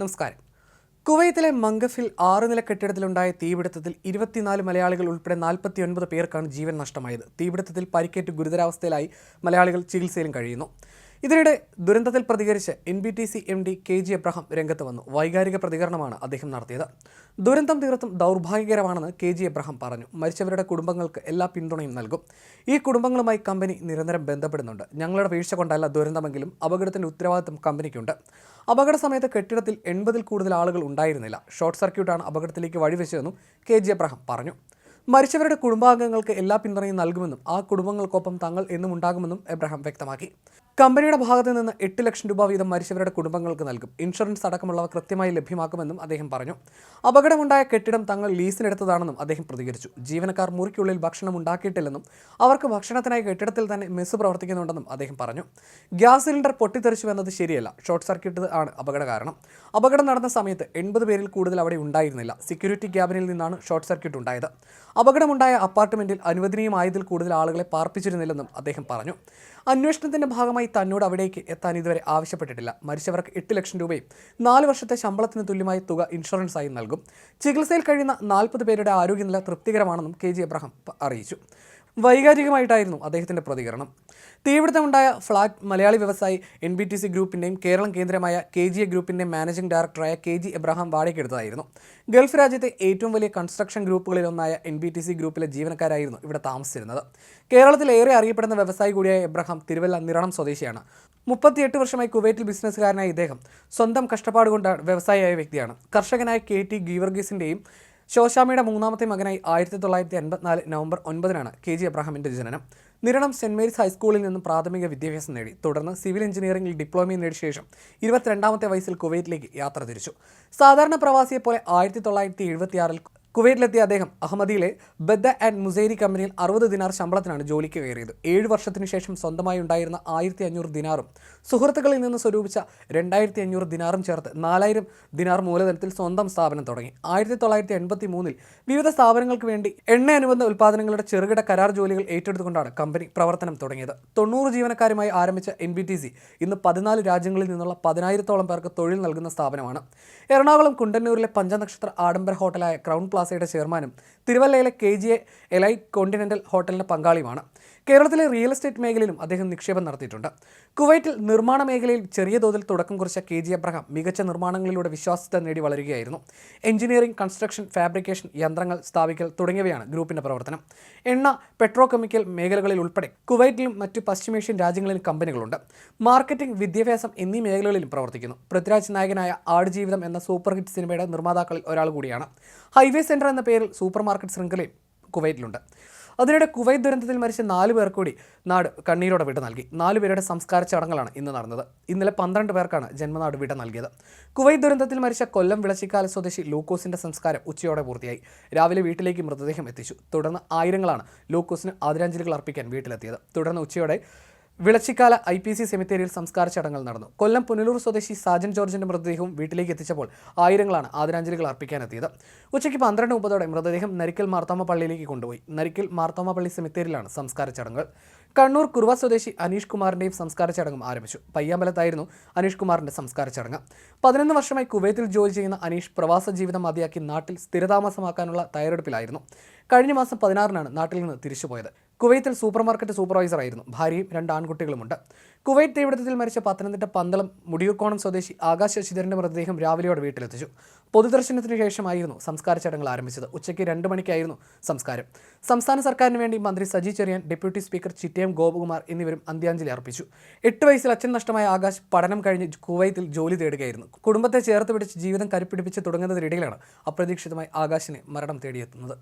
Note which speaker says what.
Speaker 1: നമസ്കാരം. കുവൈത്തിലെ മംഗഫിൽ ആറ് നില കെട്ടിടത്തിലുണ്ടായ തീപിടുത്തത്തിൽ ഇരുപത്തിനാല് മലയാളികൾ ഉൾപ്പെടെ നാൽപ്പത്തിയൊൻപത് പേർക്കാണ് ജീവൻ നഷ്ടമായത്. തീപിടുത്തത്തിൽ പരിക്കേറ്റ് ഗുരുതരാവസ്ഥയിലായി മലയാളികൾ ചികിത്സയിലും കഴിയുന്നു. ഇതിനിടെ ദുരന്തത്തിൽ പ്രതികരിച്ച് N B T C M D K G Abraham രംഗത്ത് വന്നു. വൈകാരിക പ്രതികരണമാണ് അദ്ദേഹം നടത്തിയത്. ദുരന്തം തീർത്തും ദൗർഭാഗ്യകരമാണെന്ന് കെ ജി എബ്രഹാം പറഞ്ഞു. മരിച്ചവരുടെ കുടുംബങ്ങൾക്ക് എല്ലാ പിന്തുണയും നൽകും. ഈ കുടുംബങ്ങളുമായി കമ്പനി നിരന്തരം ബന്ധപ്പെടുന്നുണ്ട്. ഞങ്ങളുടെ വീഴ്ച കൊണ്ടല്ല ദുരന്തമെങ്കിലും അപകടത്തിന്റെ ഉത്തരവാദിത്തം കമ്പനിക്കുണ്ട്. അപകട സമയത്ത് കെട്ടിടത്തിൽ എൺപതിൽ കൂടുതൽ ആളുകൾ ഉണ്ടായിരുന്നില്ല. ഷോർട്ട് സർക്യൂട്ടാണ് അപകടത്തിലേക്ക് വഴിവെച്ചതെന്നും കെ ജി എബ്രഹാം പറഞ്ഞു. മരിച്ചവരുടെ കുടുംബാംഗങ്ങൾക്ക് എല്ലാ പിന്തുണയും നൽകുമെന്നും ആ കുടുംബങ്ങൾക്കൊപ്പം തങ്ങൾ എന്നും ഉണ്ടാകുമെന്നും എബ്രഹാം വ്യക്തമാക്കി. കമ്പനിയുടെ ഭാഗത്തു നിന്ന് എട്ട് ലക്ഷം രൂപ വീതം മരിച്ചവരുടെ കുടുംബങ്ങൾക്ക് നൽകും. ഇൻഷുറൻസ് അടക്കമുള്ളവ കൃത്യമായി ലഭ്യമാക്കുമെന്നും അദ്ദേഹം പറഞ്ഞു. അപകടമുണ്ടായ കെട്ടിടം തങ്ങൾ ലീസിനെടുത്തതാണെന്നും അദ്ദേഹം പ്രതികരിച്ചു. ജീവനക്കാർ മുറിക്കുള്ളിൽ ഭക്ഷണം ഉണ്ടാക്കിയിട്ടില്ലെന്നും അവർക്ക് ഭക്ഷണത്തിനായി കെട്ടിടത്തിൽ തന്നെ മെസ്സ് പ്രവർത്തിക്കുന്നുണ്ടെന്നും അദ്ദേഹം പറഞ്ഞു. ഗ്യാസ് സിലിണ്ടർ പൊട്ടിത്തെറിച്ചു എന്നത് ശരിയല്ല. ഷോർട്ട് സർക്യൂട്ട് ആണ് അപകട കാരണം. അപകടം നടന്ന സമയത്ത് എൺപത് പേരിൽ കൂടുതൽ അവിടെ ഉണ്ടായിരുന്നില്ല. സെക്യൂരിറ്റി ക്യാബിനിൽ നിന്നാണ് ഷോർട്ട് സർക്യൂട്ട് ഉണ്ടായത്. അപകടമുണ്ടായ അപ്പാർട്ട്മെന്റിൽ അനുവദനീയമായതിൽ കൂടുതൽ ആളുകളെ പാർപ്പിച്ചിരുന്നില്ലെന്നും അദ്ദേഹം പറഞ്ഞു. അന്വേഷണത്തിന്റെ ഭാഗമായി തന്നോട് അവിടേക്ക് എത്താൻ ഇതുവരെ ആവശ്യപ്പെട്ടിട്ടില്ല. മരിച്ചവർക്ക് എട്ട് ലക്ഷം രൂപയും നാല് വർഷത്തെ ശമ്പളത്തിന് തുല്യമായ തുക ഇൻഷുറൻസായി നൽകും. ചികിത്സയിൽ കഴിയുന്ന നാൽപ്പത് പേരുടെ ആരോഗ്യനില തൃപ്തികരമാണെന്നും കെ ജി എബ്രഹാം അറിയിച്ചു. വൈകാരികമായിട്ടായിരുന്നു അദ്ദേഹത്തിന്റെ പ്രതികരണം. തീപിടുത്തമുണ്ടായ ഫ്ളാറ്റ് മലയാളി വ്യവസായി എൻ ബി ടി സി ഗ്രൂപ്പിന്റെയും കേരളം കേന്ദ്രമായ കെ ജി എ ഗ്രൂപ്പിന്റെ മാനേജിംഗ് ഡയറക്ടറായ കെ ജി എബ്രഹാം വാടകയ്ക്കെടുത്തതായിരുന്നു ഗൾഫ് രാജ്യത്തെ ഏറ്റവും വലിയ കൺസ്ട്രക്ഷൻ ഗ്രൂപ്പുകളിലൊന്നായ എൻ ബി ടി സി ഗ്രൂപ്പിലെ ജീവനക്കാരായിരുന്നു ഇവിടെ താമസിച്ചിരുന്നത്. കേരളത്തിലേറെ അറിയപ്പെടുന്ന വ്യവസായി കൂടിയായ എബ്രഹാം തിരുവല്ല നിരണം സ്വദേശിയാണ്. മുപ്പത്തിയെട്ട് വർഷമായി കുവൈറ്റിൽ ബിസിനസ്സുകാരനായ ഇദ്ദേഹം സ്വന്തം കഷ്ടപ്പാട് കൊണ്ട് വ്യവസായിയായ വ്യക്തിയാണ്. കർഷകനായ കെ ടി ഗീവർഗീസിന്റെയും ശോശാമിയുടെ മൂന്നാമത്തെ മകനായി ആയിരത്തി തൊള്ളായിരത്തി എൺപത്തിനാല് നവംബർ ഒൻപതിനാണ് കെ ജി അബ്രഹാമിന്റെ ജനനം. നിരണം സെന്റ് മേരീസ് ഹൈസ്കൂളിൽ നിന്നും പ്രാഥമിക വിദ്യാഭ്യാസം നേടി. തുടർന്ന് സിവിൽ എഞ്ചിനീയറിംഗിൽ ഡിപ്ലോമയും നേടിയ ശേഷം ഇരുപത്തിരണ്ടാമത്തെ വയസ്സിൽ കുവൈറ്റിലേക്ക് യാത്ര തിരിച്ചു. സാധാരണ പ്രവാസിയെപ്പോലെ ആയിരത്തി തൊള്ളായിരത്തി എഴുപത്തിയാറിൽ കുവൈറ്റിലെത്തിയ അദ്ദേഹം അഹമ്മദിയിലെ ബദ്ദ ആൻഡ് മുസൈരി കമ്പനിയിൽ അറുപത് ദിനാർ ശമ്പളത്തിനാണ് ജോലിക്ക് കയറിയത്. ഏഴ് വർഷത്തിനു ശേഷം സ്വന്തമായി ഉണ്ടായിരുന്ന ആയിരത്തി അഞ്ഞൂറ് ദിനാറും സുഹൃത്തുക്കളിൽ നിന്ന് സ്വരൂപിച്ച രണ്ടായിരത്തി അഞ്ഞൂറ് ദിനാറും ചേർത്ത് നാലായിരം ദിനാർ മൂലധനത്തിൽ സ്വന്തം സ്ഥാപനം തുടങ്ങി. ആയിരത്തി തൊള്ളായിരത്തി എൺപത്തി മൂന്നിൽ വിവിധ സ്ഥാപനങ്ങൾക്ക് വേണ്ടി എണ്ണ അനുബന്ധ ഉൽപ്പാദനങ്ങളുടെ ചെറുകിട കരാർ ജോലികൾ ഏറ്റെടുത്തുകൊണ്ടാണ് കമ്പനി പ്രവർത്തനം തുടങ്ങിയത്. തൊണ്ണൂറ് ജീവനക്കാരുമായി ആരംഭിച്ച എൻ ബി ടി സി ഇന്ന് പതിനാല് രാജ്യങ്ങളിൽ നിന്നുള്ള പതിനായിരത്തോളം പേർക്ക് തൊഴിൽ നൽകുന്ന സ്ഥാപനമാണ്. എറണാകുളം കുണ്ടന്നൂരിലെ പഞ്ചനക്ഷത്ര ആഡംബര ഹോട്ടലായ ക്രൗൺ പ്ലാസയുടെ ചെയർമാനും തിരുവല്ലയിലെ കെ ജി എലൈറ്റ് കോണ്ടിനെന്റൽ ഹോട്ടലിന്റെ പങ്കാളിയുമാണ്. കേരളത്തിലെ റിയൽ എസ്റ്റേറ്റ് മേഖലയിലും അദ്ദേഹം നിക്ഷേപം നടത്തിയിട്ടുണ്ട്. കുവൈറ്റിൽ നിർമ്മാണ മേഖലയിൽ ചെറിയ തോതിൽ തുടക്കം കുറിച്ച കെ ജി അബ്രഹാം മികച്ച നിർമ്മാണങ്ങളിലൂടെ വിശ്വാസ്യത നേടി വളരുകയായിരുന്നു. എഞ്ചിനീയറിംഗ് കൺസ്ട്രക്ഷൻ ഫാബ്രിക്കേഷൻ യന്ത്രങ്ങൾ സ്ഥാപിക്കൽ തുടങ്ങിയവയാണ് ഗ്രൂപ്പിന്റെ പ്രവർത്തനം. എണ്ണ പെട്രോ കെമിക്കൽ മേഖലകളിൽ ഉൾപ്പെടെ കുവൈറ്റിലും മറ്റു പശ്ചിമേഷ്യൻ രാജ്യങ്ങളിലും കമ്പനികളുണ്ട്. മാർക്കറ്റിംഗ് വിദ്യാഭ്യാസം എന്നീ മേഖലകളിലും പ്രവർത്തിക്കുന്നു. പൃഥ്വിരാജ് നായകനായ ആടുജീവിതം എന്ന സൂപ്പർ ഹിറ്റ് സിനിമയുടെ നിർമ്മാതാക്കളിൽ ഒരാൾ കൂടിയാണ്. ഹൈവേ സെന്റർ എന്ന പേരിൽ സൂപ്പർ മാർക്കറ്റ് ശൃംഖലയും കുവൈറ്റിലുണ്ട്. അതിനിടെ കുവൈത്ത് ദുരന്തത്തിൽ മരിച്ച നാല് പേർ കൂടി നാട് കണ്ണീരോടെ വിട നൽകി. നാല് പേരുടെ സംസ്കാര ചടങ്ങുകളാണ് ഇന്ന് നടന്നത്. ഇന്നലെ പന്ത്രണ്ട് പേർക്കാണ് ജന്മനാട് വിട നൽകിയത്. കുവൈത്ത് ദുരന്തത്തിൽ മരിച്ച കൊല്ലം വിളച്ചിക്കാല സ്വദേശി ലൂക്കോസിന്റെ സംസ്കാരം ഉച്ചയോടെ പൂർത്തിയായി. രാവിലെ വീട്ടിലേക്ക് മൃതദേഹം എത്തിച്ചു. തുടർന്ന് ആയിരങ്ങളാണ് ലൂക്കോസിന് ആദരാഞ്ജലികൾ അർപ്പിക്കാൻ വീട്ടിലെത്തിയത്. തുടർന്ന് ഉച്ചയോടെ വിളച്ചിക്കാല ഐ പി സി സെമിത്തേരിയിൽ സംസ്കാര ചടങ്ങുകൾ നടന്നു. കൊല്ലം പുനലൂർ സ്വദേശി സാജൻ ജോർജിന്റെ മൃതദേഹവും വീട്ടിലേക്ക് എത്തിച്ചപ്പോൾ ആയിരങ്ങളാണ് ആദരാഞ്ജലികൾ അർപ്പിക്കാനെത്തിയത്. ഉച്ചയ്ക്ക് പന്ത്രണ്ട് മുപ്പതോടെ മൃതദേഹം നരിക്കൽ മാർത്തോമ പള്ളിയിലേക്ക് കൊണ്ടുപോയി. നരിക്കൽ മാർത്തോമ പള്ളി സെമിത്തേരിയിലാണ് സംസ്കാര ചടങ്ങുകൾ. കണ്ണൂർ കുറുവ സ്വദേശി അനീഷ് കുമാറിന്റെയും സംസ്കാര ചടങ്ങും ആരംഭിച്ചു. പയ്യാമ്പലത്തായിരുന്നു അനീഷ് കുമാറിന്റെ സംസ്കാര ചടങ്ങ്. പതിനൊന്ന് വർഷമായി കുവൈത്തിൽ ജോലി ചെയ്യുന്ന അനീഷ് പ്രവാസ ജീവിതം മതിയാക്കി നാട്ടിൽ സ്ഥിരതാമസമാക്കാനുള്ള തയ്യാറെടുപ്പിലായിരുന്നു. കഴിഞ്ഞ മാസം പതിനാറിനാണ് നാട്ടിൽ നിന്ന് തിരിച്ചുപോയത്. കുവൈത്തിൽ സൂപ്പർമാർക്കറ്റ് സൂപ്പർവൈസർ ആയിരുന്നു ഭാര്യയും രണ്ട് ആൺകുട്ടികളുമുണ്ട്. കുവൈറ്റ് തീപിടുത്തത്തിൽ മരിച്ച പത്തനംതിട്ട പന്തളം മുടിയൂർക്കോണം സ്വദേശി ആകാശ് ശശിധരന്റെ മൃതദേഹം രാവിലെയോടെ വീട്ടിലെത്തിച്ചു. പൊതുദർശനത്തിന് ശേഷമായിരുന്നു സംസ്കാര ചടങ്ങുകൾ ആരംഭിച്ചത്. ഉച്ചയ്ക്ക് രണ്ട് മണിക്കായിരുന്നു സംസ്കാരം. സംസ്ഥാന സർക്കാരിന് വേണ്ടി മന്ത്രി സജി ചെറിയാൻ ഡെപ്യൂട്ടി സ്പീക്കർ ചിറ്റയം ഗോപകുമാർ എന്നിവരും അന്ത്യാഞ്ജലി അർപ്പിച്ചു. എട്ട് വയസ്സിൽ അച്ഛൻ നഷ്ടമായ ആകാശ് പഠനം കഴിഞ്ഞ് കുവൈത്തിൽ ജോലി തേടുകയായിരുന്നു. കുടുംബത്തെ ചേർത്ത് പിടിച്ച് ജീവിതം കരുപ്പിടിപ്പിച്ച് തുടങ്ങുന്നതിനിടയിലാണ് അപ്രതീക്ഷിതമായി ആകാശിനെ മരണം തേടിയെത്തുന്നത്.